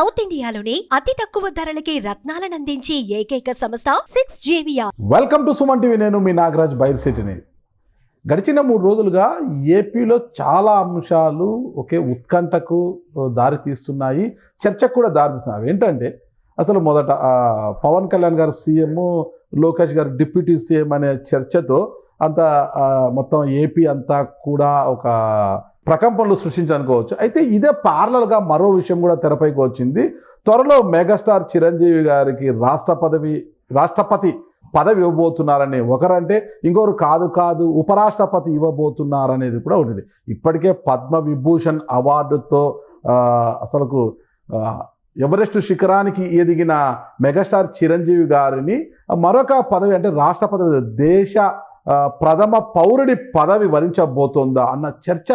South ఇండియాలోని అతి తక్కువ ధరలకి రత్నాలను అందించే ఏకైక సంస్థ సిక్స్ జేవియా వెల్కమ్ టు సుమన్ టీవీ నేను మీ నాగరాజ్ బైర్సిటీని గడిచిన మూడు రోజులుగా ఏపీలో చాలా అంశాలు ఒకే ఉత్కంఠకు దారి తీస్తున్నాయి చర్చకు కూడా దారితీస్తున్నాయి ఏంటంటే అసలు మొదట పవన్ కళ్యాణ్ గారు సీఎం లోకేష్ గారు డిప్యూటీ సీఎం అనే చర్చతో అంత మొత్తం ఏపీ అంతా కూడా ఒక ప్రకంపనలు సృష్టించనుకోవచ్చు. అయితే ఇదే పార్లర్గా మరో విషయం కూడా తెరపైకి వచ్చింది. త్వరలో మెగాస్టార్ చిరంజీవి గారికి రాష్ట్ర పదవి రాష్ట్రపతి పదవి ఇవ్వబోతున్నారని ఒకరంటే ఇంకొకరు కాదు కాదు ఉపరాష్ట్రపతి ఇవ్వబోతున్నారనేది కూడా ఉంటుంది ఇప్పటికే పద్మ విభూషణ్ అవార్డుతో అసలుకు ఎవరెస్ట్ శిఖరానికి ఎదిగిన మెగాస్టార్ చిరంజీవి గారిని మరొక పదవి అంటే రాష్ట్ర పదవి దేశ ప్రథమ పౌరుడి పదవి వరించబోతోందా అన్న చర్చ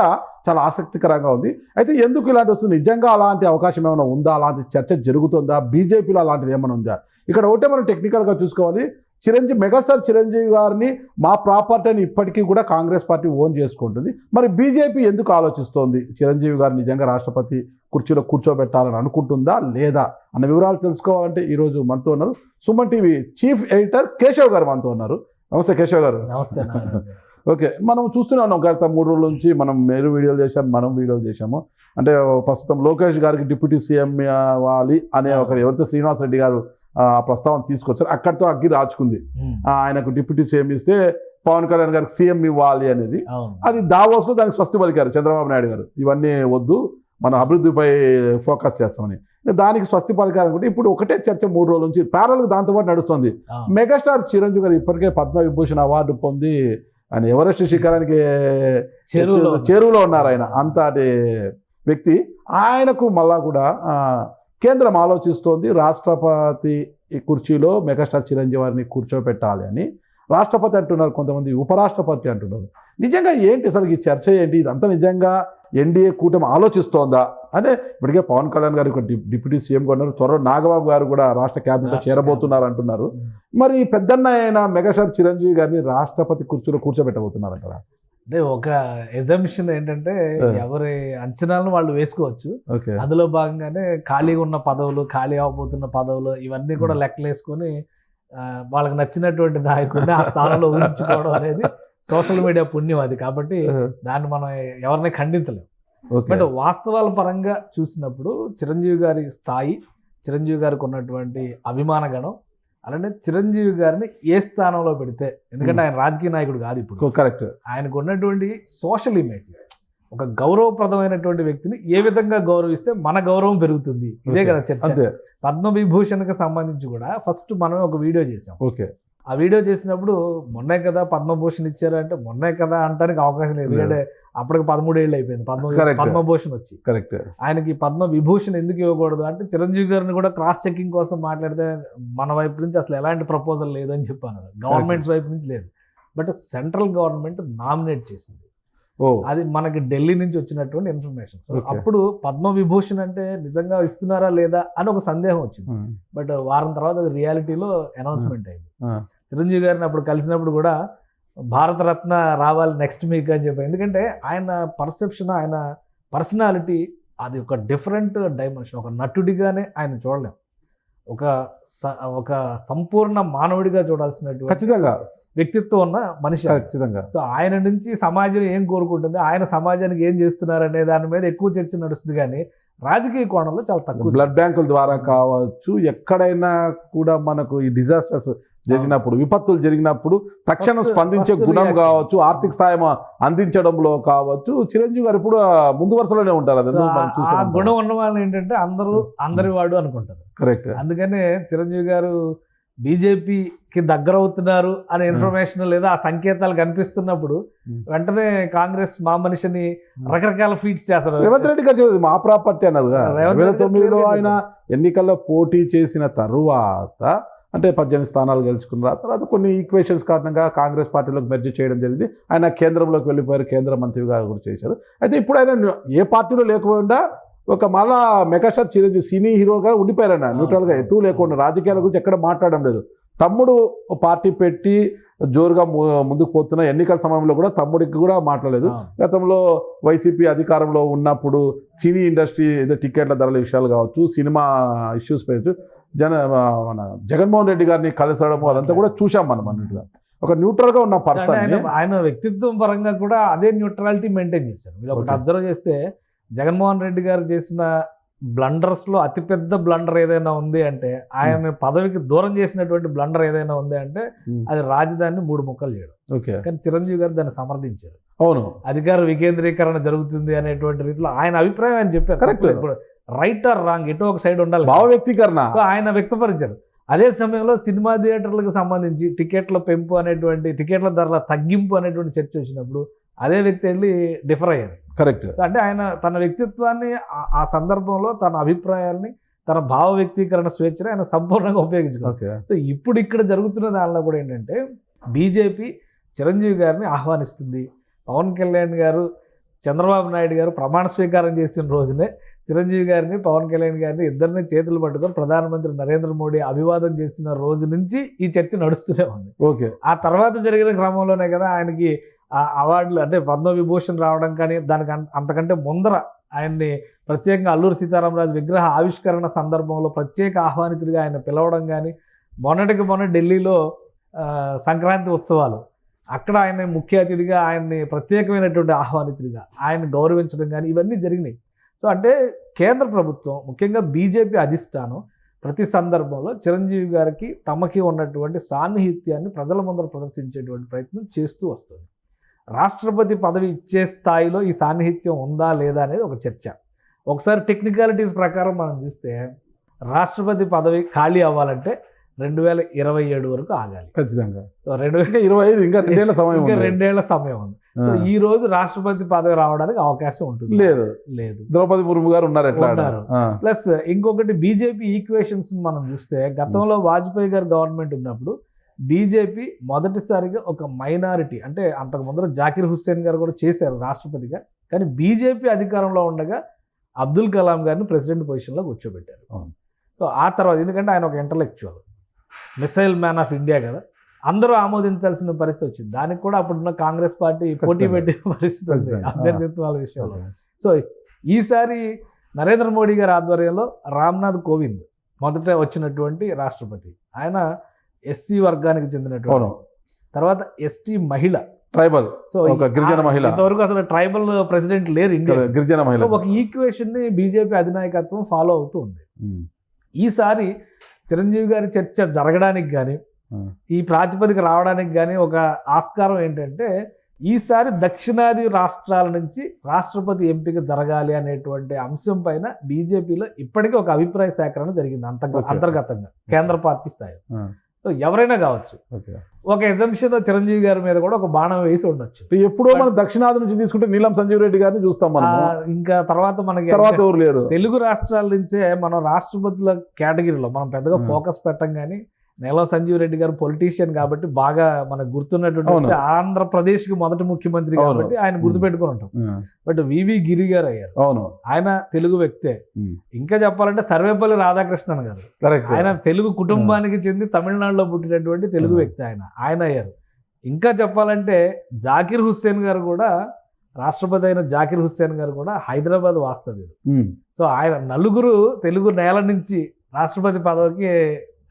చాలా ఆసక్తికరంగా ఉంది. అయితే ఎందుకు ఇలాంటి వస్తుంది? నిజంగా అలాంటి అవకాశం ఏమైనా ఉందా? అలాంటి చర్చ జరుగుతుందా? బీజేపీలో అలాంటిది ఏమైనా ఉందా? ఇక్కడ ఒకటే మనం టెక్నికల్గా చూసుకోవాలి. చిరంజీవి మెగాస్టార్ చిరంజీవి గారిని మా ప్రాపర్టీ అని ఇప్పటికీ కూడా కాంగ్రెస్ పార్టీ ఓన్ చేసుకుంటుంది. మరి బీజేపీ ఎందుకు ఆలోచిస్తోంది? చిరంజీవి గారు నిజంగా రాష్ట్రపతి కుర్చీలో కూర్చోబెట్టాలని అనుకుంటుందా? లేదా? అన్న వివరాలు తెలుసుకోవాలంటే ఈరోజు మనతో ఉన్నారు Suman TV chief editor Keshav garu మనతో ఉన్నారు. నమస్తే కేశవ్ గారు. నమస్తే. ఓకే మనం చూస్తూనే ఉన్నాం గత మూడు రోజుల నుంచి మనం మీరు వీడియోలు చేశాం మనం వీడియోలు చేశాము. అంటే ప్రస్తుతం లోకేష్ గారికి డిప్యూటీ సీఎం అవ్వాలి అనే ఒక ఎవరైతే శ్రీనివాస్ రెడ్డి గారు ఆ ప్రస్తావన తీసుకొచ్చారు అక్కడితో అగ్గి రాచుకుంది. ఆయనకు డిప్యూటీ సీఎం ఇస్తే పవన్ కళ్యాణ్ గారికి సీఎం ఇవ్వాలి అనేది. అది దావోస్లో దానికి స్వస్తి పలికారు చంద్రబాబు నాయుడు గారు. ఇవన్నీ వద్దు మనం అభివృద్ధిపై ఫోకస్ చేస్తామని. దానికి స్వస్తి పలికారు అనుకుంటే ఇప్పుడు ఒకటే చర్చ మూడు రోజుల నుంచి ప్యారల్గా దాంతోపాటు నడుస్తుంది. మెగాస్టార్ చిరంజీవి గారు ఇప్పటికే పద్మ విభూషణ్ అవార్డు పొంది ఆయన ఎవరెస్ట్ శిఖరానికి చెరువులో ఉన్నారు. ఆయన. అంతటి వ్యక్తి. ఆయనకు మళ్ళా కూడా కేంద్రం ఆలోచిస్తోంది రాష్ట్రపతి కుర్చీలో మెగాస్టార్ చిరంజీవి గారిని కూర్చోపెట్టాలి అని. రాష్ట్రపతి అంటున్నారు కొంతమంది ఉపరాష్ట్రపతి అంటున్నారు. నిజంగా ఏంటి అసలు ఈ చర్చ ఏంటి? ఇదంతా నిజంగా ఎన్డీఏ కూటమి ఆలోచిస్తోందా? అంటే ఇప్పటికే పవన్ కళ్యాణ్ గారు డిప్- డిప్యూటీ సీఎం ఉన్నారు. త్వరలో నాగబాబు గారు కూడా రాష్ట్ర క్యాబినెట్ రాష్ట్ర చేరబోతున్నారు అంటున్నారు. మరి పెద్దన్న అయిన మెగాస్టార్ చిరంజీవి గారిని రాష్ట్రపతి కుర్చీలో కూర్చోబెట్టబోతున్నారు అక్కడ. అంటే ఒక ఎజంప్షన్ ఏంటంటే. ఎవరి అంచనాలను వాళ్ళు వేసుకోవచ్చు. అందులో భాగంగానే ఖాళీగా ఉన్న పదవులు ఖాళీ అవబోతున్న పదవులు ఇవన్నీ కూడా ఉమ్. లెక్కలేసుకొని ఆ, వాళ్ళకి నచ్చినటువంటి నాయకుడిని ఆ స్థానంలో ఊహించుకోవడం అనేది సోషల్ మీడియా పుణ్యం అది కాబట్టి దాన్ని మనం ఎవరిని ఖండించలేం. ఓకే. బట్ వాస్తవాల పరంగా చూసినప్పుడు చిరంజీవి గారి స్థాయి చిరంజీవి గారికి ఉన్నటువంటి అభిమాన గణం అలానే చిరంజీవి గారిని ఏ స్థానంలో పెడితే ఎందుకంటే. ఆయన రాజకీయ నాయకుడు కాదు ఇప్పుడు. కరెక్ట్. ఆయనకు ఉన్నటువంటి సోషల్ ఇమేజ్ ఒక గౌరవప్రదమైనటువంటి వ్యక్తిని ఏ విధంగా గౌరవిస్తే మన గౌరవం పెరుగుతుంది. ఇదే. కదా చర్చ. పద్మవిభూషణ్కి సంబంధించి కూడా ఫస్ట్ మనమే ఒక వీడియో చేసాం ఓకే. ఆ వీడియో చేసినప్పుడు మొన్నే కదా పద్మభూషణ్ ఇచ్చారు అంటే మొన్నే కదా అంటానికి అవకాశం లేదు. ఎందుకంటే అప్పటికి పదమూడేళ్ళు అయిపోయింది. పద్మ. పద్మభూషణ్ వచ్చి. కరెక్ట్. ఆయనకి పద్మ విభూషణ్ ఎందుకు ఇవ్వకూడదు అంటే చిరంజీవి గారిని కూడా క్రాస్ చెకింగ్ కోసం మాట్లాడితే మన వైపు నుంచి అసలు ఎలాంటి ప్రపోజల్ లేదని చెప్పాను. గవర్నమెంట్స్ వైపు నుంచి లేదు. బట్ సెంట్రల్ గవర్నమెంట్ నామినేట్ చేసింది. అది మనకి ఢిల్లీ నుంచి వచ్చినటువంటి ఇన్ఫర్మేషన్. అప్పుడు పద్మ విభూషణ్ అంటే నిజంగా ఇస్తున్నారా లేదా అని ఒక సందేహం వచ్చింది. బట్ వారం తర్వాత అది రియాలిటీలో అనౌన్స్మెంట్ అయింది. చిరంజీవి గారిని అప్పుడు కలిసినప్పుడు కూడా భారతరత్న రావాలి నెక్స్ట్ వీక్ అని చెప్పి. ఎందుకంటే ఆయన పర్సెప్షన్ ఆయన పర్సనాలిటీ అది ఒక డిఫరెంట్ డైమెన్షన్ ఒక నటుడిగానే ఆయన చూడలేం. ఒక ఒక సంపూర్ణ మానవుడిగా చూడాల్సినటువంటి ఖచ్చితంగా. వ్యక్తిత్వం ఉన్న మనిషి. ఖచ్చితంగా. సో ఆయన నుంచి సమాజం ఏం కోరుకుంటుంది ఆయన సమాజానికి ఏం చేస్తున్నారు అనే దాని మీద ఎక్కువ చర్చ నడుస్తుంది కానీ రాజకీయ కోణంలో చాలా తక్కువ బ్లడ్ బ్యాంకుల ద్వారా కావచ్చు ఎక్కడైనా కూడా మనకు ఈ డిజాస్టర్స్ జరిగినప్పుడు విపత్తులు జరిగినప్పుడు తక్షణం స్పందించే గుణం. కావచ్చు ఆర్థిక సాయం అందించడంలో కావచ్చు. చిరంజీవి గారు ఇప్పుడు ముందు వరుసలోనే ఉంటారు అది గుణం ఉన్న వాళ్ళు ఏంటంటే అందరూ అందరి వాడు అనుకుంటారు. కరెక్ట్. అందుకనే చిరంజీవి గారు బీజేపీకి దగ్గర అవుతున్నారు అనే ఇన్ఫర్మేషన్ లేదా ఆ సంకేతాలు కనిపిస్తున్నప్పుడు Hmm. వెంటనే కాంగ్రెస్ మా మనిషిని రకరకాల ఫీట్స్ చేస్తారు. రేవంత్ రెడ్డి గారు మా ప్రాపర్టీ అన్నారు రేవంత్ రెండు వేల తొమ్మిదిలో ఆయన ఎన్నికల్లో పోటీ చేసిన తరువాత అంటే పద్దెనిమిది స్థానాలు గెలుచుకున్న తర్వాత కొన్ని ఈక్వేషన్స్ కారణంగా కాంగ్రెస్ పార్టీలోకి మెర్జ్ చేయడం జరిగింది. ఆయన కేంద్రంలోకి వెళ్ళిపోయారు కేంద్ర మంత్రిగా కూడా చేశారు. అయితే ఇప్పుడు ఆయన ఏ పార్టీలో లేకుండా ఒక మళ్ళా మెగాస్టార్ చిరంజీవి సినీ హీరోగా ఉండిపోయారు ఆయన న్యూట్రల్గా ఎటు లేకుండా రాజకీయాల గురించి ఎక్కడ మాట్లాడడం లేదు. తమ్ముడు పార్టీ పెట్టి జోరుగా ముందుకు పోతున్న ఎన్నికల సమయంలో కూడా తమ్ముడికి కూడా మాట్లాడలేదు. గతంలో వైసీపీ అధికారంలో ఉన్నప్పుడు సినీ ఇండస్ట్రీ ఏదో టికెట్ల ధరల విషయాలు కావచ్చు సినిమా ఇష్యూస్ పెట్టి జన మన జగన్మోహన్ రెడ్డి గారిని కలిసడం అదంతా కూడా చూసాం మనం అన్నట్టుగా. ఒక న్యూట్రల్గా ఉన్న పర్సన్ ఆయన వ్యక్తిత్వం పరంగా కూడా అదే న్యూట్రాలిటీ మెయింటైన్ చేశారు. మీరు ఒకటి. అబ్జర్వ్ చేస్తే జగన్మోహన్ రెడ్డి గారు చేసిన బ్లండర్స్లో అతిపెద్ద బ్లండర్ ఏదైనా ఉంది అంటే ఆయన పదవికి దూరం చేసినటువంటి బ్లండర్ ఏదైనా ఉంది అంటే అది రాజధానిని మూడు ముక్కలు చేయడం. ఓకే. కానీ చిరంజీవి గారు దాన్ని సమర్థించారు. అవును. అధికార వికేంద్రీకరణ జరుగుతుంది అనేటువంటి రీతిలో ఆయన అభిప్రాయం ఆయన చెప్పారు. తప్పలేదు. ఇప్పుడు. రైట్ ఆర్ రాంగ్ ఎటో ఒక సైడ్ ఉండాలి. భావ వ్యక్తీకరణ. ఆయన వ్యక్తపరిచారు. అదే సమయంలో సినిమా థియేటర్లకు సంబంధించి టికెట్ల పెంపు అనేటువంటి టికెట్ల ధరల తగ్గింపు అనేటువంటి చర్చ వచ్చినప్పుడు అదే వ్యక్తి వెళ్ళి డిఫర్ అయ్యారు. కరెక్ట్. అంటే ఆయన తన వ్యక్తిత్వాన్ని ఆ- సందర్భంలో తన అభిప్రాయాల్ని తన భావ వ్యక్తీకరణ స్వేచ్ఛని ఆయన సంపూర్ణంగా ఉపయోగించుకున్నారు. ఓకే. సో ఇప్పుడు ఇక్కడ జరుగుతున్న దానిలో కూడా ఏంటంటే బీజేపీ చిరంజీవి గారిని ఆహ్వానిస్తుంది. పవన్ కళ్యాణ్ గారు చంద్రబాబు నాయుడు గారు ప్రమాణ స్వీకారం చేసిన రోజునే చిరంజీవి గారిని పవన్ కళ్యాణ్ గారిని ఇద్దరిని చేతులు పట్టుకొని ప్రధానమంత్రి నరేంద్ర మోడీ అభివాదం చేసిన రోజు నుంచి ఈ చర్చ నడుస్తూనే ఉంది. ఓకే. ఆ తర్వాత జరిగిన క్రమంలోనే కదా ఆయనకి అవార్డులు అంటే పద్మవిభూషణ్ రావడం కానీ దానికి అంతకంటే ముందర ఆయన్ని ప్రత్యేకంగా అల్లూరి సీతారామరాజు విగ్రహ ఆవిష్కరణ సందర్భంలో ప్రత్యేక ఆహ్వానితుడిగా ఆయన పిలవడం కానీ మొన్నటికి మొన్న ఢిల్లీలో సంక్రాంతి ఉత్సవాలు. అక్కడ ఆయన ముఖ్య అతిథిగా ఆయన్ని ప్రత్యేకమైనటువంటి ఆహ్వానితుడిగా ఆయన గౌరవించడం కానీ ఇవన్నీ జరిగినాయి. సో అంటే కేంద్ర ప్రభుత్వం ముఖ్యంగా బీజేపీ అధిష్టానం ప్రతి సందర్భంలో చిరంజీవి గారికి తమకి ఉన్నటువంటి సాన్నిహిత్యాన్ని ప్రజల ముందర ప్రదర్శించేటువంటి ప్రయత్నం చేస్తూ వస్తుంది. రాష్ట్రపతి పదవి ఇచ్చే స్థాయిలో ఈ సాన్నిహిత్యం ఉందా లేదా అనేది ఒక చర్చ ఒకసారి టెక్నికాలిటీస్ ప్రకారం మనం చూస్తే రాష్ట్రపతి పదవి ఖాళీ అవ్వాలంటే రెండు వేల ఇరవై ఏడు వరకు ఆగాలి ఖచ్చితంగా సో రెండు ఇంకా ఇరవై ఐదు ఇంకా రెండేళ్ళ సమయం ఇంకా. రెండేళ్ళ సమయం ఉంది సో. ఈ రోజు రాష్ట్రపతి పదవి రావడానికి అవకాశం ఉంటుంది లేదు లేదు ద్రౌపది ముర్ము గారు ఉన్నారు ఎట్లా? ఉన్నారు. ప్లస్ ఇంకొకటి బీజేపీ ఈక్వేషన్స్ మనం చూస్తే గతంలో వాజ్పేయి గారు గవర్నమెంట్ ఉన్నప్పుడు బీజేపీ మొదటిసారిగా ఒక మైనారిటీ అంటే అంతకు ముందర జాకిర్ హుస్సేన్ గారు కూడా చేశారు రాష్ట్రపతిగా కానీ బీజేపీ అధికారంలో ఉండగా అబ్దుల్ కలాం గారిని ప్రెసిడెంట్ పొజిషన్లో కూర్చోబెట్టారు. సో ఆ తర్వాత ఎందుకంటే ఆయన ఒక intellectual missile man of India కదా అందరూ ఆమోదించాల్సిన పరిస్థితి వచ్చింది దానికి కూడా అప్పుడున్న కాంగ్రెస్ పార్టీ పోటీ. పెట్టిన పరిస్థితి ఖచ్చితంగా. అభ్యర్థిత్వాల విషయంలో. సో ఈసారి నరేంద్ర మోడీ గారి ఆధ్వర్యంలో రామ్నాథ్ కోవింద్ మొదట వచ్చినటువంటి రాష్ట్రపతి ఆయన ఎస్సీ వర్గానికి చెందినటువంటి తర్వాత ఎస్టీ మహిళ ట్రైబల్ సో ఒక గిరిజన మహిళ. ఇంతవరకు అసలు ట్రైబల్ ప్రెసిడెంట్ లేరు ఇండియా గిరిజన మహిళ ఒక ఈక్వేషన్ని బీజేపీ అధినాయకత్వం ఫాలో అవుతూ ఉంది. ఈసారి చిరంజీవి గారి చర్చ జరగడానికి కానీ. ఈ ప్రాతిపదిక రావడానికి కానీ ఒక ఆస్కారం ఏంటంటే ఈసారి దక్షిణాది రాష్ట్రాల నుంచి రాష్ట్రపతి ఎంపిక జరగాలి అనేటువంటి అంశం పైన బీజేపీలో ఇప్పటికీ ఒక అభిప్రాయ సేకరణ జరిగింది. అంతర్గతంగా కేంద్ర పార్టీ స్థాయి ఆ. సో ఎవరైనా కావచ్చు. ఒక ఎగ్జంప్షన్ చిరంజీవి గారి మీద కూడా ఒక బాణం వేసి ఉండొచ్చు. ఎప్పుడో మనం దక్షిణాది నుంచి తీసుకుంటే నీలం సంజీవ్ రెడ్డి గారిని చూస్తాం మనం ఇంకా తర్వాత మనకి తర్వాత ఎవరు లేరు? తెలుగు రాష్ట్రాల నుంచే మనం రాష్ట్రపతుల కేటగిరీలో మనం పెద్దగా. ఫోకస్ పెట్టం కానీ నీలం సంజీవ్ రెడ్డి గారు పొలిటీషియన్ కాబట్టి బాగా మనకు గుర్తున్నటువంటి అవును. వ్యక్తి. ఆంధ్రప్రదేశ్కి మొదటి ముఖ్యమంత్రి. కాబట్టి ఆయన గుర్తుపెట్టుకుని ఉంటాం బట్ వివి గిరి గారు అయ్యారు అవును ఆయన తెలుగు వ్యక్తే. ఇంకా చెప్పాలంటే సర్వేపల్లి రాధాకృష్ణన్ గారు ఆయన తెలుగు కుటుంబానికి చెంది తమిళనాడులో పుట్టినటువంటి తెలుగు. వ్యక్తి ఆయన ఆయన అయ్యారు ఇంకా చెప్పాలంటే జాకిర్ హుస్సేన్ గారు కూడా రాష్ట్రపతి అయిన జాకిర్ హుస్సేన్ గారు కూడా హైదరాబాద్ వాస్తవ్యుడు. సో ఆయన నలుగురు తెలుగు నేల నుంచి రాష్ట్రపతి పదవికి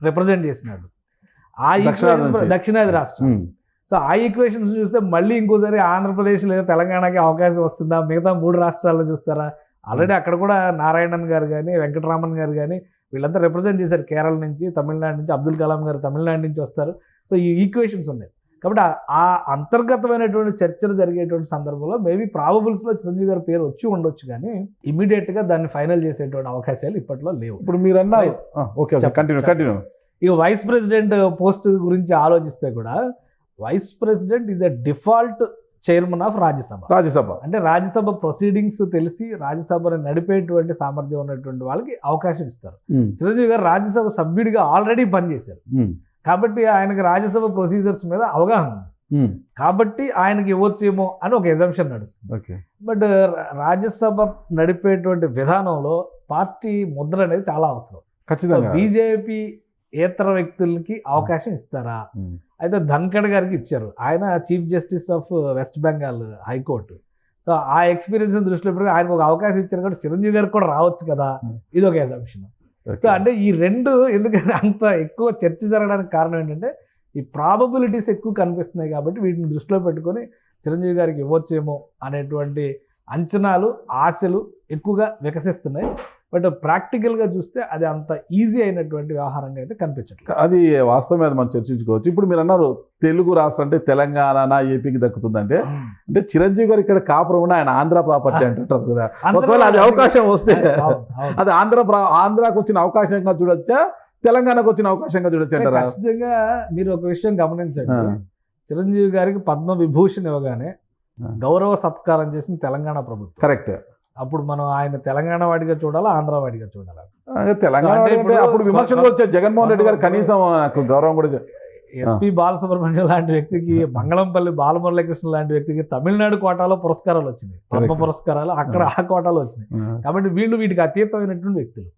రిప్రజెంట్ చేసినాడు. ఆ దక్షిణాది రాష్ట్రం. సో ఆ ఈక్వేషన్స్ చూస్తే మళ్ళీ ఇంకోసారి ఆంధ్రప్రదేశ్ లేదా తెలంగాణకి అవకాశం వస్తుందా? మిగతా మూడు రాష్ట్రాల్లో చూస్తారా? ఆల్రెడీ అక్కడ కూడా నారాయణన్ గారు కానీ వెంకటరామన్ గారు కానీ వీళ్ళంతా రిప్రజెంట్ చేశారు కేరళ నుంచి తమిళనాడు నుంచి అబ్దుల్ కలాం గారు తమిళనాడు నుంచి వస్తారు. సో ఈ ఈక్వేషన్స్ ఉన్నాయి. కాబట్టి ఆ- అంతర్గతమైనటువంటి చర్చలు జరిగేటువంటి సందర్భంలో మేబీ ప్రాబబుల్స్లో చిరంజీవి గారి పేరు వచ్చి ఉండొచ్చు కానీ ఇమీడియట్గా దాన్ని ఫైనల్ చేసేటువంటి అవకాశాలు ఇప్పట్లో లేవు. ఇప్పుడు మీరు అన్నారు ఓకే కంటిన్యూ. కంటిన్యూ ఇక వైస్ ప్రెసిడెంట్ పోస్ట్ గురించి ఆలోచిస్తే కూడా vice president is a default chairman of Rajya Sabha. Rajya Sabha. అంటే రాజ్యసభ ప్రొసీడింగ్స్ తెలిసి రాజ్యసభను నడిపేటువంటి సామర్థ్యం ఉన్నటువంటి వాళ్ళకి అవకాశం ఇస్తారు. చిరంజీవి గారు రాజ్యసభ సభ్యుడిగా ఆల్రెడీ పనిచేశారు. కాబట్టి ఆయనకి రాజ్యసభ ప్రొసీజర్స్ మీద అవగాహన ఉంది. ఉమ్. కాబట్టి ఆయనకి ఇవ్వచ్చేమో అని ఒక ఎజంప్షన్ నడుస్తుంది. ఓకే బట్ రాజ్యసభ నడిపేటువంటి విధానంలో పార్టీ ముద్ర అనేది చాలా అవసరం. ఖచ్చితంగా. బీజేపీ ఏతర వ్యక్తులకి అవకాశం ఇస్తారా? ఉమ్. అయితే ధన్కడ్ గారికి ఇచ్చారు. ఆయన chief justice of West Bengal high court so ఆ ఎక్స్పీరియన్స్ దృష్టిలో ఆయనకు ఒక అవకాశం ఇచ్చారు కాబట్టి చిరంజీవి గారికి కూడా రావచ్చు కదా. Hmm. ఇది ఒక ఎజంప్షన్ ఓకే. సో అంటే ఈ రెండు ఎందుకంటే అంత ఎక్కువ చర్చ జరగడానికి కారణం ఏంటంటే ఈ ప్రాబబిలిటీస్ ఎక్కువ కనిపిస్తున్నాయి కాబట్టి వీటిని దృష్టిలో పెట్టుకొని చిరంజీవి గారికి ఇవ్వచ్చేమో అనేటువంటి అంచనాలు ఆశలు ఎక్కువగా వికసిస్తున్నాయి. బట్ ప్రాక్టికల్గా చూస్తే అది అంత ఈజీ అయినటువంటి వ్యవహారంగా అయితే కనిపించట్లేదు. అది వాస్తవమే అది మనం చర్చించుకోవచ్చు. ఇప్పుడు మీరు అన్నారు తెలుగు రాష్ట్రం అంటే తెలంగాణ ఏపీకి దక్కుతుందంటే అంటే చిరంజీవి గారు ఇక్కడ కాపురం ఉన్న ఆయన ఆంధ్ర ప్రాపర్టీ అంటుంటారు కదా. ఒకవేళ అది అవకాశం వస్తే. అది ఆంధ్ర ఆంధ్రాకు వచ్చిన అవకాశంగా చూడొచ్చా తెలంగాణకు వచ్చిన అవకాశంగా చూడొచ్చు అంటారా? ఖచ్చితంగా మీరు ఒక విషయం గమనించండి. చిరంజీవి గారికి పద్మ విభూషణ్ ఇవ్వగానే. గౌరవ సత్కారం చేసిన తెలంగాణ ప్రభుత్వం. కరెక్ట్. అప్పుడు మనం ఆయన తెలంగాణ వాడిగా చూడాలా ఆంధ్ర వాడిగా చూడాలా? తెలంగాణ అప్పుడు విమర్శలు వచ్చాయి జగన్మోహన్ రెడ్డి గారు కనీసం నాకు గౌరవం కూడా ఎస్పి బాలసుబ్రహ్మణ్యం లాంటి వ్యక్తికి మంగళంపల్లి బాలమురళీకృష్ణ లాంటి వ్యక్తికి తమిళనాడు కోటాలో పురస్కారాలు వచ్చినాయి. పద్మ. పురస్కారాలు అక్కడ ఆ. కోటాలో వచ్చినాయి. కాబట్టి వీళ్ళు వీటికి అతీతమైనటువంటి వ్యక్తులు.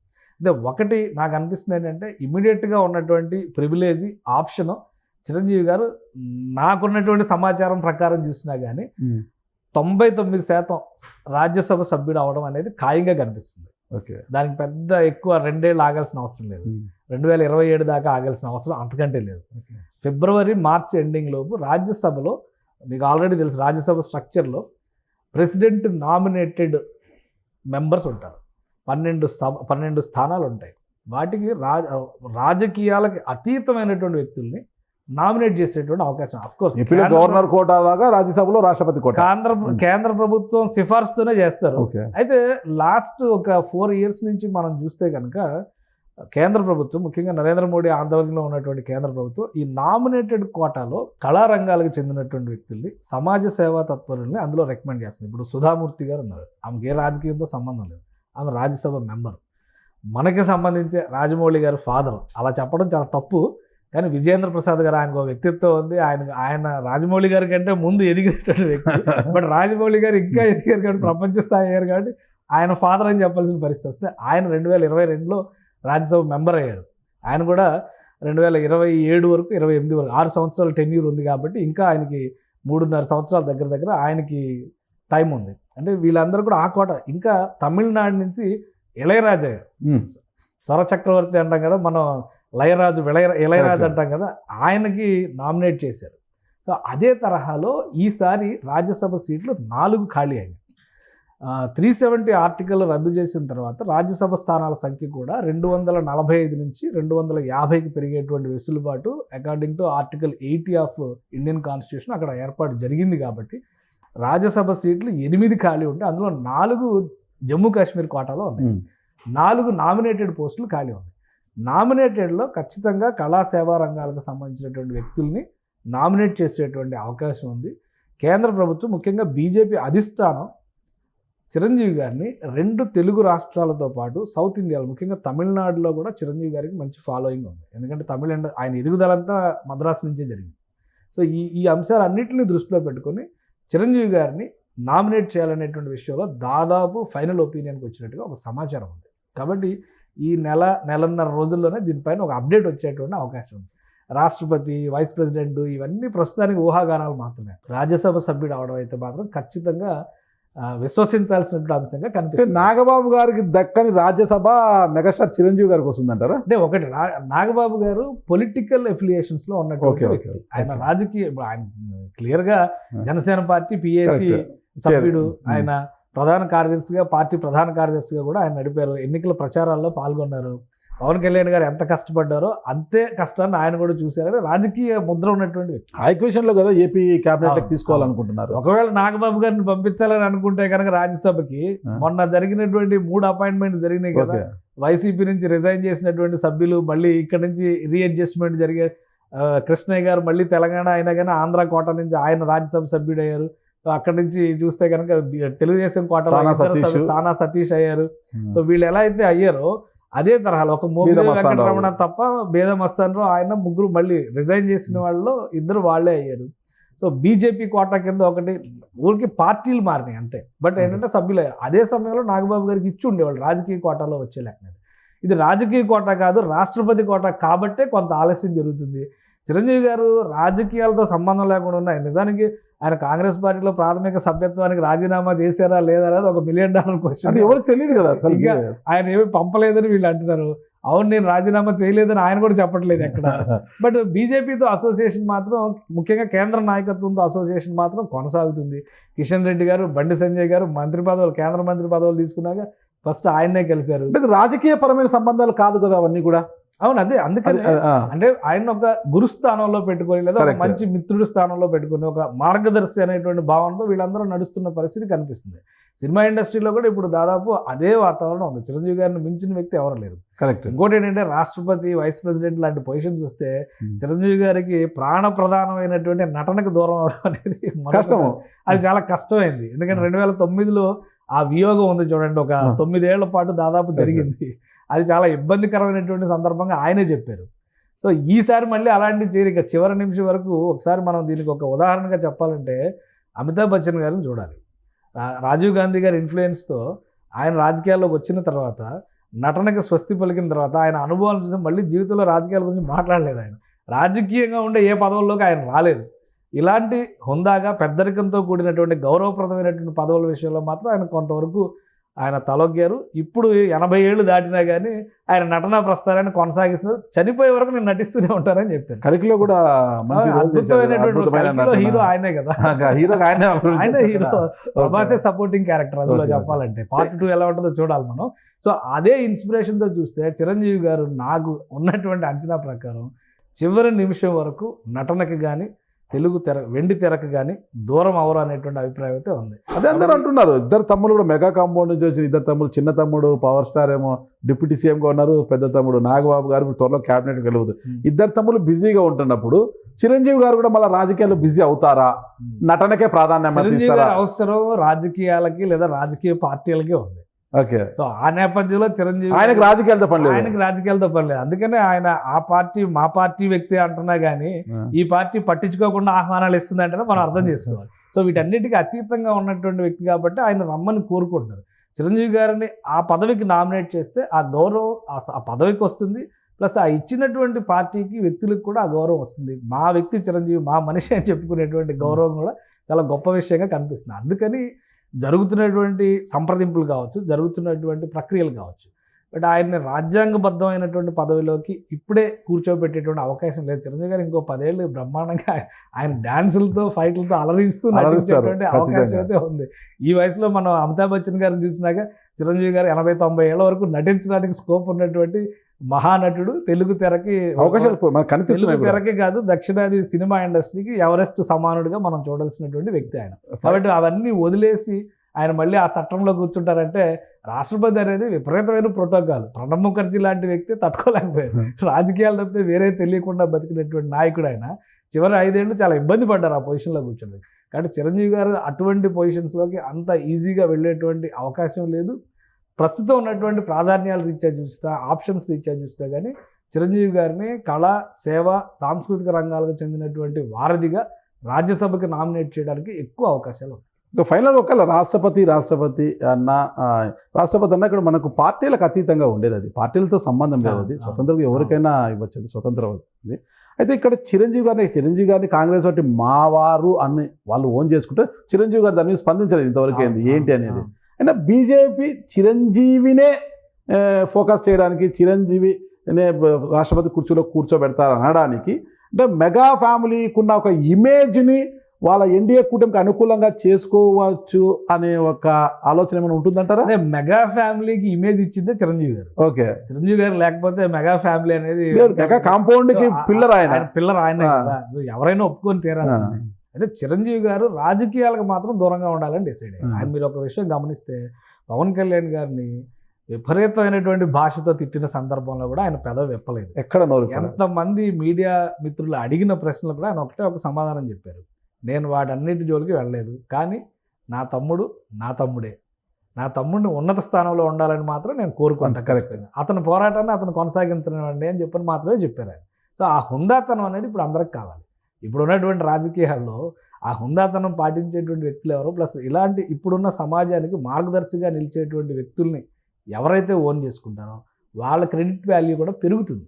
అంటే ఒకటి నాకు అనిపిస్తుంది ఏంటంటే ఇమీడియట్గా ఉన్నటువంటి ప్రివిలేజ్ ఆప్షన్ చిరంజీవి గారు నాకున్నటువంటి సమాచారం ప్రకారం చూసినా కానీ. తొంభై తొమ్మిది శాతం రాజ్యసభ సభ్యుడు అవడం అనేది ఖాయంగా కనిపిస్తుంది. ఓకే. దానికి పెద్ద ఎక్కువ రెండేళ్ళు ఆగాల్సిన అవసరం లేదు. ఉమ్. రెండు వేల ఇరవై ఏడు దాకా ఆగాల్సిన అవసరం అంతకంటే లేదు. ఫిబ్రవరి మార్చ్ ఎండింగ్ లోపు రాజ్యసభలో మీకు ఆల్రెడీ తెలుసు రాజ్యసభ స్ట్రక్చర్లో ప్రెసిడెంట్ నామినేటెడ్ మెంబర్స్ ఉంటారు. పన్నెండు సభ పన్నెండు స్థానాలు ఉంటాయి. వాటికి రాజ రాజకీయాలకి అతీతమైనటువంటి వ్యక్తుల్ని నామినేట్ చేసేటువంటి అవకాశం. అఫ్ కోర్స్ ఏపీలో గవర్నర్ కోటా లాగా రాజ్యసభలో రాష్ట్రపతి కోట. కేంద్ర కేంద్ర ప్రభుత్వం సిఫార్సుతోనే చేస్తారు. ఓకే అయితే లాస్ట్ ఒక ఫోర్ ఇయర్స్ నుంచి మనం చూస్తే కనుక కేంద్ర ప్రభుత్వం ముఖ్యంగా నరేంద్ర మోడీ ఆందోళనలో ఉన్నటువంటి కేంద్ర ప్రభుత్వం ఈ నామినేటెడ్ కోటాలో కళారంగాలకు చెందినటువంటి వ్యక్తుల్ని సమాజ సేవా తత్పరుల్ని అందులో రికమెండ్ చేస్తుంది. ఇప్పుడు సుధామూర్తి గారు ఉన్నారు. ఆమెకి ఏ రాజకీయంతో సంబంధం లేదు. ఆమె రాజ్యసభ మెంబర్. మనకి సంబంధించే రాజమౌళి గారి ఫాదర్. అలా చెప్పడం చాలా తప్పు. కానీ విజేంద్ర ప్రసాద్ గారు ఆయనకు ఒక వ్యక్తిత్వం ఉంది. ఆయన ఆయన రాజమౌళి గారి కంటే ముందు ఎదిగినటువంటి వ్యక్తి. బట్ రాజమౌళి గారు ఇంకా ఎదిగారు కాబట్టి ప్రపంచ స్థాయి అయ్యారు కాబట్టి ఆయన ఫాదర్ అని చెప్పాల్సిన పరిస్థితి వస్తే ఆయన రెండు వేల ఇరవై రెండులో రాజ్యసభ మెంబర్ అయ్యారు. ఆయన కూడా రెండు వేల ఇరవై ఏడు వరకు ఇరవై ఎనిమిది వరకు ఆరు సంవత్సరాల టెన్యూర్ ఉంది కాబట్టి ఇంకా ఆయనకి మూడున్నర సంవత్సరాల దగ్గర దగ్గర ఆయనకి టైం ఉంది. అంటే వీళ్ళందరూ కూడా ఆ కోట ఇంకా తమిళనాడు నుంచి ఇళయరాజా. స్వర చక్రవర్తి అంటాం కదా మనం లయరాజు విళయ ఇళయరాజు Correct. అంటాం కదా ఆయనకి నామినేట్ చేశారు సో అదే తరహాలో ఈసారి రాజ్యసభ సీట్లు నాలుగు ఖాళీ అయినాయి త్రీ సెవెంటీ ఆర్టికల్ రద్దు చేసిన తర్వాత రాజ్యసభ స్థానాల సంఖ్య కూడా రెండు వందల నలభై ఐదు నుంచి రెండు వందల యాభైకి పెరిగేటువంటి వెసులుబాటు according to article eighty of Indian constitution అక్కడ ఏర్పాటు జరిగింది కాబట్టి రాజ్యసభ సీట్లు ఎనిమిది ఖాళీ ఉంటే అందులో నాలుగు జమ్మూ కాశ్మీర్ కోటాలో ఉన్నాయి. నాలుగు నామినేటెడ్ పోస్టులు ఖాళీ ఉన్నాయి నామినేటెడ్లో ఖచ్చితంగా కళా సేవా రంగాలకు సంబంధించినటువంటి వ్యక్తుల్ని నామినేట్ చేసేటువంటి అవకాశం ఉంది. కేంద్ర ప్రభుత్వం ముఖ్యంగా బీజేపీ అధిష్టానం చిరంజీవి గారిని రెండు తెలుగు రాష్ట్రాలతో పాటు సౌత్ ఇండియాలో ముఖ్యంగా తమిళనాడులో కూడా చిరంజీవి గారికి మంచి ఫాలోయింగ్ ఉంది. ఎందుకంటే తమిళ ఆయన ఎదుగుదలంతా మద్రాసు నుంచే జరిగింది. సో ఈ ఈ అంశాలన్నింటినీ దృష్టిలో పెట్టుకొని చిరంజీవి గారిని నామినేట్ చేయాలనేటువంటి విషయంలో దాదాపు ఫైనల్ ఒపీనియన్కి వచ్చినట్టుగా ఒక సమాచారం ఉంది. కాబట్టి ఈ నెల నెలన్నర రోజుల్లోనే దీనిపైన ఒక అప్డేట్ వచ్చేటువంటి అవకాశం ఉంది. రాష్ట్రపతి వైస్ ప్రెసిడెంట్ ఇవన్నీ ప్రస్తుతానికి ఊహాగానాలు మాత్రమే. రాజ్యసభ సభ్యుడు అవడం అయితే మాత్రం ఖచ్చితంగా విశ్వసించాల్సినటువంటి అంశంగా కనిపిస్తుంది. నాగబాబు గారికి దక్కని రాజ్యసభ మెగాస్టార్ చిరంజీవి గారికి వస్తుందంటారా అంటే ఒకటి నాగబాబు గారు పొలిటికల్ ఎఫిలియేషన్స్లో ఉన్నటువంటి ఆయన. రాజకీయ ఆయన క్లియర్గా జనసేన పార్టీ పిఏసి. సభ్యుడు. ఆయన ప్రధాన కార్యదర్శిగా పార్టీ ప్రధాన కార్యదర్శిగా కూడా ఆయన నడిపారు. ఎన్నికల ప్రచారాల్లో పాల్గొన్నారు. పవన్ కళ్యాణ్ గారు ఎంత కష్టపడ్డారో అంతే కష్టాన్ని ఆయన కూడా చూశారని రాజకీయ ముద్ర ఉన్నటువంటి వ్యక్తి. హైక్వేషన్లో కదా ఏపీ క్యాబినెట్ తీసుకోవాలనుకుంటున్నారు. ఒకవేళ నాగబాబు గారిని పంపించాలని అనుకుంటే కనుక రాజ్యసభకి. మొన్న జరిగినటువంటి మూడు అపాయింట్మెంట్స్ జరిగినాయి కదా. వైసీపీ నుంచి రిజైన్ చేసినటువంటి సభ్యులు మళ్ళీ ఇక్కడ నుంచి రీఅడ్జస్ట్మెంట్ జరిగే కృష్ణయ్య గారు మళ్ళీ తెలంగాణ అయినా కానీ ఆంధ్ర కోట నుంచి ఆయన రాజ్యసభ సభ్యుడు అయ్యారు సో అక్కడి నుంచి చూస్తే కనుక తెలుగుదేశం కోటలో సానా సతీష్. అయ్యారు. ఉమ్. సో వీళ్ళు ఎలా అయితే అయ్యారో అదే తరహాలో ఒక మస్తాన్ వెంకటరమణ. తప్ప బేద మస్తాన్రావు ఆయన ముగ్గురు మళ్ళీ రిజైన్ చేసిన వాళ్ళు ఇద్దరు వాళ్ళే అయ్యారు. సో బీజేపీ కోటా కింద ఒకటి ఊరికి పార్టీలు మారినాయి అంతే. బట్ ఏంటంటే సభ్యులు. అయ్యారు అదే సమయంలో నాగబాబు గారికి ఇచ్చి ఉండేవాళ్ళు రాజకీయ కోటాలో వచ్చే ఇది రాజకీయ కోట కాదు రాష్ట్రపతి కోట కాబట్టే కొంత ఆలస్యం జరుగుతుంది. చిరంజీవి గారు రాజకీయాలతో సంబంధం లేకుండా ఉన్నాయి. నిజానికి ఆయన కాంగ్రెస్ పార్టీలో ప్రాథమిక సభ్యత్వానికి రాజీనామా చేశారా లేదా అనేది ఒక మిలియన్ డాలర్ క్వశ్చన్ ఎవరికి తెలియదు కదా అసలు ఇంకా ఆయన ఏమి పంపలేదని వీళ్ళు అంటున్నారు. అవును నేను రాజీనామా చేయలేదని ఆయన కూడా చెప్పట్లేదు ఎక్కడ. బట్ బీజేపీతో అసోసియేషన్ మాత్రం ముఖ్యంగా కేంద్ర నాయకత్వంతో అసోసియేషన్ మాత్రం కొనసాగుతుంది. కిషన్ రెడ్డి గారు బండి సంజయ్ గారు మంత్రి పదవులు కేంద్ర మంత్రి పదవులు తీసుకున్నాక ఫస్ట్ ఆయన్నే కలిశారు. అంటే రాజకీయ పరమైన సంబంధాలు కాదు కదా అవన్నీ కూడా? అవును అదే అందుకని అంటే ఆయన ఒక గురు స్థానంలో పెట్టుకొని లేదా ఒక. మంచి మిత్రుడి స్థానంలో పెట్టుకొని ఒక మార్గదర్శి అనేటువంటి భావంతో వీళ్ళందరూ నడుస్తున్న పరిస్థితి కనిపిస్తుంది. సినిమా ఇండస్ట్రీలో కూడా ఇప్పుడు దాదాపు అదే వాతావరణం ఉంది. చిరంజీవి గారిని మించిన వ్యక్తి ఎవరు లేరు. కరెక్ట్ ఇంకోటి ఏంటంటే రాష్ట్రపతి వైస్ ప్రెసిడెంట్ లాంటి పొజిషన్స్ వస్తే Hmm. చిరంజీవి గారికి ప్రాణ ప్రధానమైనటువంటి నటనకు దూరం అవడం అనేది అది చాలా కష్టమైంది. ఎందుకంటే రెండు వేల తొమ్మిదిలో ఆ వియోగం ఉంది చూడండి ఒక. తొమ్మిదేళ్ళ పాటు దాదాపు జరిగింది. అది చాలా ఇబ్బందికరమైనటువంటి సందర్భంగా ఆయనే చెప్పారు. సో ఈసారి మళ్ళీ అలాంటి చేయరు ఇక చివరి నిమిషం వరకు ఒకసారి మనం దీనికి ఒక ఉదాహరణగా చెప్పాలంటే అమితాబ్ బచ్చన్ గారిని చూడాలి. రాజీవ్ గాంధీ గారి ఇన్ఫ్లుయెన్స్తో ఆయన రాజకీయాల్లోకి వచ్చిన తర్వాత నటనకి స్వస్తి పలికిన తర్వాత ఆయన అనుభవాలు చూసి మళ్ళీ జీవితంలో రాజకీయాల గురించి మాట్లాడలేదు ఆయన. రాజకీయంగా ఉండే ఏ పదవుల్లోకి ఆయన రాలేదు. ఇలాంటి హుందాగా పెద్దరికంతో కూడినటువంటి గౌరవప్రదమైనటువంటి పదవుల విషయంలో మాత్రం ఆయన కొంతవరకు ఆయన తలొగ్గారు ఇప్పుడు ఎనభై ఏళ్ళు దాటినా కానీ ఆయన నటనా ప్రస్థానాన్ని కొనసాగిస్తున్నారు చనిపోయే వరకు నేను నటిస్తూనే ఉంటానని చెప్పాను కరికిలో కూడా. అద్భుతమైనటువంటి కల్కిలో. హీరో ఆయనే కదా ఆ, హీరోకి ఆయనే ఆయన. హీరో ప్రభాసే సపోర్టింగ్ క్యారెక్టర్ అందులో. చెప్పాలంటే పార్ట్ టూ ఎలా ఉంటుందో చూడాలి మనం సో అదే ఇన్స్పిరేషన్తో చూస్తే చిరంజీవి గారు నాకు ఉన్నటువంటి అంచనా ప్రకారం చివరి నిమిషం వరకు నటనకి కానీ తెలుగు తెర వెండి తెరకు కానీ దూరం అవరు అనేటువంటి అభిప్రాయం అయితే ఉంది. అదే అందరూ అంటున్నారు. ఇద్దరు తమ్ముడు కూడా మెగా కాంపౌండ్ నుంచి వచ్చిన ఇద్దరు తమ్ముడు చిన్న తమ్ముడు పవర్ స్టార్ ఏమో డిప్యూటీ సీఎం గా ఉన్నారు పెద్ద తమ్ముడు నాగబాబు గారు త్వరలో క్యాబినెట్ Hmm. ఇద్దరు తమ్ముడు బిజీగా ఉంటున్నప్పుడు చిరంజీవి గారు కూడా మళ్ళీ రాజకీయాల్లో బిజీ అవుతారా? నటనకే ప్రాధాన్యం అవసరం రాజకీయాలకి లేదా రాజకీయ పార్టీలకి ఉంది. ఓకే. సో ఆ నేపథ్యంలో చిరంజీవి ఆయనకు రాజకీయాలతో పని లేదు. ఆయనకి రాజకీయాలతో పని లేదు. అందుకనే ఆయన ఆ పార్టీ మా పార్టీ వ్యక్తి అంటున్నా కానీ ఈ పార్టీ పట్టించుకోకుండా ఆహ్వానాలు ఇస్తుంది అంటేనే మనం అర్థం చేసుకోవాలి. సో వీటన్నిటికీ అతీతంగా ఉన్నటువంటి వ్యక్తి కాబట్టి ఆయన రమ్మని కోరుకుంటున్నారు. చిరంజీవి గారిని ఆ పదవికి నామినేట్ చేస్తే ఆ గౌరవం ఆ పదవికి వస్తుంది. ప్లస్ ఆ ఇచ్చినటువంటి పార్టీకి వ్యక్తులకు కూడా ఆ గౌరవం వస్తుంది. మా వ్యక్తి చిరంజీవి మా మనిషి అని చెప్పుకునేటువంటి గౌరవం కూడా చాలా గొప్ప విషయంగా కనిపిస్తుంది. అందుకని జరుగుతున్నటువంటి సంప్రదింపులు కావచ్చు జరుగుతున్నటువంటి ప్రక్రియలు కావచ్చు. బట్ ఆయన్ని రాజ్యాంగబద్ధమైనటువంటి పదవిలోకి ఇప్పుడే కూర్చోబెట్టేటువంటి అవకాశం లేదు. చిరంజీవి గారు ఇంకో పదేళ్ళు బ్రహ్మాండంగా ఆయన డాన్సులతో ఫైట్లతో అలరిస్తూ నటించేటువంటి అవకాశం. అయితే ఉంది. ఈ వయసులో మనం అమితాబ్ బచ్చన్ గారిని చూసినాక చిరంజీవి గారు ఎనభై తొంభై ఏళ్ళ వరకు నటించడానికి స్కోప్ ఉన్నటువంటి మహానటుడు తెలుగు తెరకి అవకాశాలు మనకు తెలుగు కనిపిస్తున్నాయి. తెరకే కాదు దక్షిణాది సినిమా ఇండస్ట్రీకి ఎవరెస్ట్ సమానుడిగా మనం చూడాల్సినటువంటి వ్యక్తి ఆయన. కాబట్టి అవన్నీ వదిలేసి ఆయన మళ్ళీ ఆ చట్టంలో కూర్చుంటారంటే రాష్ట్రపతి అనేది విపరీతమైన ప్రోటోకాల్. ప్రణబ్ ముఖర్జీ లాంటి వ్యక్తి తట్టుకోలేకపోయారు. రాజకీయాలు తప్పితే వేరే తెలియకుండా బతికినటువంటి నాయకుడు ఆయన. చివరి ఐదేళ్ళు చాలా ఇబ్బంది పడ్డారు ఆ పొజిషన్లో కూర్చోండి కాబట్టి చిరంజీవి గారు అటువంటి పొజిషన్స్లోకి అంత ఈజీగా వెళ్ళేటువంటి అవకాశం లేదు. ప్రస్తుతం ఉన్నటువంటి ప్రాధాన్యాలు రీత్యా చూసినా ఆప్షన్స్ రీత్యా చూసినా కానీ చిరంజీవి గారిని కళ సేవ సాంస్కృతిక రంగాలకు చెందినటువంటి వారధిగా రాజ్యసభకి నామినేట్ చేయడానికి ఎక్కువ అవకాశాలు ఉన్నాయి. ఇంకా ఫైనల్ ఒకవేళ రాష్ట్రపతి రాష్ట్రపతి అన్న రాష్ట్రపతి అన్న ఇక్కడ మనకు పార్టీలకు అతీతంగా ఉండేది అది. పార్టీలతో సంబంధం లేదు అది. అవును, స్వతంత్రంగా ఎవరికైనా ఇవ్వచ్చు స్వతంత్రం అవుతుంది. అయితే ఇక్కడ చిరంజీవి గారిని చిరంజీవి గారిని కాంగ్రెస్ పార్టీ మావారు అని వాళ్ళు ఓన్ చేసుకుంటే చిరంజీవి గారు దాని మీద స్పందించలేదు ఇంతవరకు ఏంది ఏంటి అనేది. అయినా బీజేపీ చిరంజీవినే ఫోకస్ చేయడానికి చిరంజీవి రాష్ట్రపతి కుర్చీలో కూర్చోబెడతారు అనడానికి అంటే మెగా ఫ్యామిలీకి ఉన్న ఒక ఇమేజ్ని వాళ్ళ ఎన్డీఏ కూటమికి అనుకూలంగా చేసుకోవచ్చు అనే ఒక ఆలోచన ఏమైనా ఉంటుందంటారా? మెగా ఫ్యామిలీకి ఇమేజ్ ఇచ్చిందే చిరంజీవి గారు. ఓకే. చిరంజీవి గారు లేకపోతే మెగా ఫ్యామిలీ అనేది మెగా కాంపౌండ్కి పిల్లర్ ఆయన పిల్లర్ ఆయన ఎవరైనా ఒప్పుకొని తీరాల్సిందే. అయితే చిరంజీవి గారు రాజకీయాలకు మాత్రం దూరంగా ఉండాలని డిసైడ్ అయ్యారు. ఆయన మీరు ఒక విషయం గమనిస్తే పవన్ కళ్యాణ్ గారిని విపరీతమైనటువంటి భాషతో తిట్టిన సందర్భంలో కూడా ఆయన పెదవి విప్పలేదు. ఎక్కడ. ఎంతమంది మీడియా మిత్రులు అడిగిన ప్రశ్నలు కూడా ఆయన ఒకటే ఒక సమాధానం చెప్పారు. నేను వాటన్నిటి జోలికి వెళ్ళలేదు కానీ నా తమ్ముడు నా తమ్ముడే. నా తమ్ముడిని ఉన్నత స్థానంలో ఉండాలని మాత్రం నేను కోరుకుంటా. ఖచ్చితంగా. అతని పోరాటాన్ని అతను కొనసాగించనివ్వండి అని చెప్పని మాత్రమే చెప్పారు ఆయన. సో ఆ హుందాతనం అనేది ఇప్పుడు అందరికి కావాలి. ఇప్పుడు ఉన్నటువంటి రాజకీయాల్లో ఆ హుందాతనం పాటించేటువంటి వ్యక్తులు ఎవరు? ప్లస్ ఇలాంటి ఇప్పుడున్న సమాజానికి మార్గదర్శిగా నిలిచేటువంటి వ్యక్తుల్ని ఎవరైతే ఓన్ చేసుకుంటారో వాళ్ళ క్రెడిట్ వాల్యూ కూడా పెరుగుతుంది.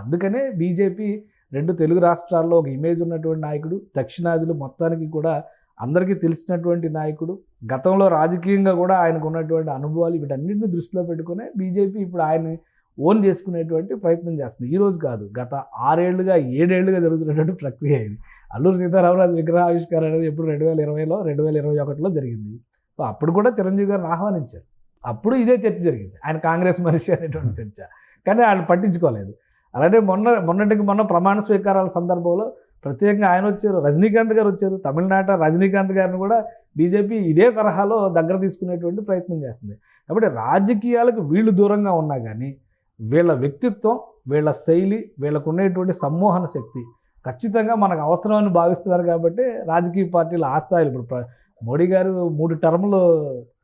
అందుకనే బీజేపీ రెండు తెలుగు రాష్ట్రాల్లో ఒక ఇమేజ్ ఉన్నటువంటి నాయకుడు దక్షిణాదిలో మొత్తానికి కూడా అందరికీ తెలిసినటువంటి నాయకుడు గతంలో రాజకీయంగా కూడా ఆయనకు ఉన్నటువంటి అనుభవాలు వీటన్నిటిని దృష్టిలో పెట్టుకునే బీజేపీ ఇప్పుడు ఆయన్ని ఓన్ చేసుకునేటువంటి ప్రయత్నం చేస్తుంది. ఈరోజు కాదు. గత ఆరేళ్ళుగా ఏడేళ్ళుగా జరుగుతున్నటువంటి ప్రక్రియ ఇది. అల్లూరు సీతారామరాజు విగ్రహ ఆవిష్కారం అనేది ఎప్పుడు రెండు వేల ఇరవైలో రెండు వేల ఇరవై ఒకటిలో జరిగింది. సో అప్పుడు కూడా చిరంజీవి గారిని ఆహ్వానించారు. అప్పుడు ఇదే చర్చ జరిగింది. ఆయన కాంగ్రెస్ మనిషి అనేటువంటి చర్చ. కానీ వాళ్ళు పట్టించుకోలేదు. అలానే మొన్న మొన్నటికి మొన్న ప్రమాణ స్వీకారాల సందర్భంలో ప్రత్యేకంగా ఆయన వచ్చారు. రజనీకాంత్ గారు వచ్చారు. తమిళనాట రజనీకాంత్ గారిని కూడా బీజేపీ ఇదే తరహాలో దగ్గర తీసుకునేటువంటి ప్రయత్నం చేస్తుంది. కాబట్టి రాజకీయాలకు వీళ్ళు దూరంగా ఉన్నా కానీ వీళ్ళ వ్యక్తిత్వం వీళ్ళ శైలి వీళ్ళకు ఉండేటువంటి సమ్మోహన శక్తి ఖచ్చితంగా మనకు అవసరమని భావిస్తున్నారు కాబట్టి రాజకీయ పార్టీలు ఆ స్థాయిలో ఇప్పుడు మోడీ గారు మూడు టర్ములు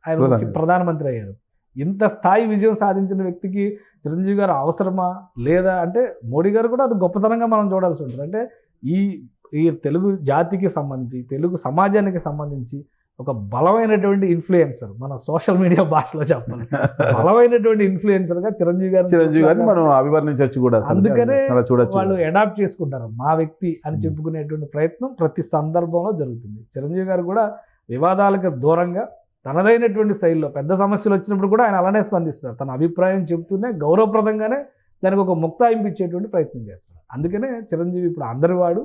ఆయన. ప్రధానమంత్రి అయ్యారు ఇంత స్థాయి విజయం సాధించిన వ్యక్తికి చిరంజీవి గారు అవసరమా లేదా అంటే మోడీ గారు కూడా అది గొప్పతనంగా మనం చూడాల్సి ఉంటుంది అంటే ఈ ఈ తెలుగు జాతికి సంబంధించి తెలుగు సమాజానికి సంబంధించి ఒక బలమైనటువంటి ఇన్ఫ్లుయెన్సర్ మన సోషల్ మీడియా భాషలో చెప్పాలి. బలమైనటువంటి ఇన్ఫ్లుయెన్సర్గా చిరంజీవి గారు చిరంజీవి గారిని మనం అభివర్ణించవచ్చు కూడా. అందుకనే వాళ్ళు అడాప్ట్ చేసుకుంటారు. మా వ్యక్తి అని చెప్పుకునేటువంటి ప్రయత్నం ప్రతి సందర్భంలో జరుగుతుంది. చిరంజీవి గారు కూడా వివాదాలకు దూరంగా తనదైనటువంటి శైలిలో పెద్ద సమస్యలు వచ్చినప్పుడు కూడా ఆయన అలానే స్పందిస్తారు తన అభిప్రాయం చెబుతూనే గౌరవప్రదంగానే దానికి ఒక ముక్తాయింపు ఇచ్చేటువంటి ప్రయత్నం చేస్తారు అందుకనే చిరంజీవి ఇప్పుడు అందరివాడు.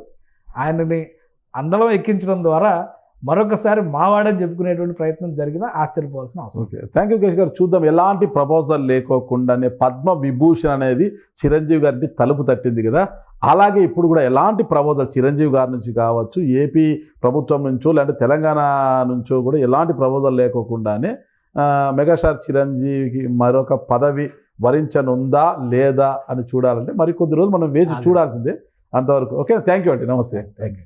ఆయనని అందరం ఎక్కించడం ద్వారా మరొకసారి మావాడని చెప్పుకునేటువంటి ప్రయత్నం జరిగినా ఆశ్చర్యపోవాల్సిన అవసరం ఓకే. థ్యాంక్ యూ కేష్ గారు. చూద్దాం ఎలాంటి ప్రపోజల్ లేకోకుండానే పద్మ విభూషణ్ అనేది చిరంజీవి గారిని తలుపు తట్టింది కదా. అలాగే ఇప్పుడు కూడా ఎలాంటి ప్రపోజల్ చిరంజీవి గారి నుంచి కావచ్చు ఏపీ ప్రభుత్వం నుంచో లేదంటే తెలంగాణ నుంచో కూడా ఎలాంటి ప్రపోజల్ లేకోకుండానే మెగాస్టార్ చిరంజీవికి మరొక పదవి వరించనుందా లేదా అని చూడాలంటే మరి కొద్ది రోజులు మనం వేచి. చూడాల్సిందే అంతవరకు. ఓకే థ్యాంక్ యూ అండి. నమస్తే. Thank you